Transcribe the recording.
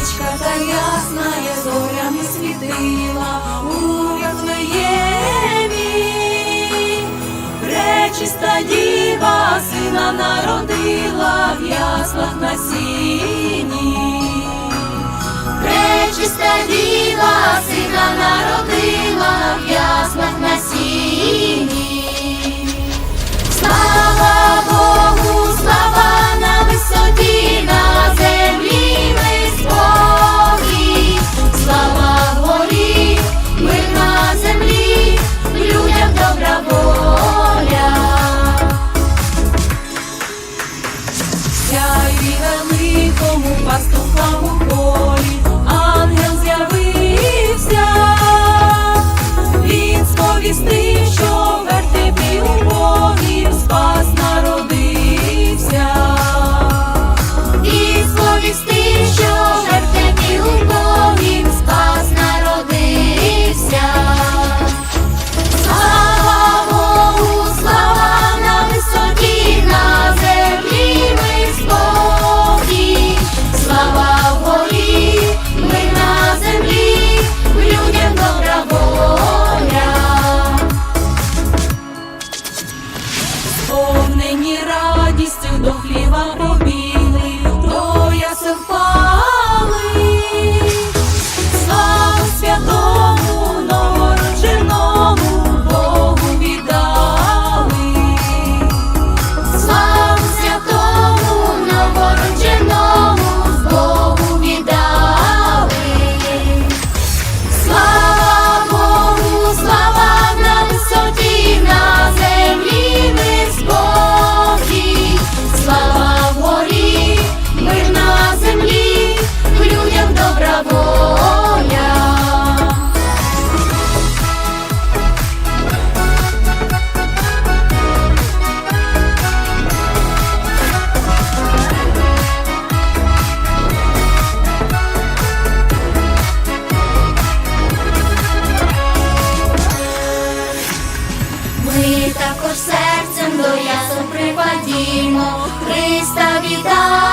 Річка та ясна я зорями світила у Вифлеємі. пречиста діва сина народила в яслах на сіні, пречиста діва. нині радістю до хліва побіг. Sita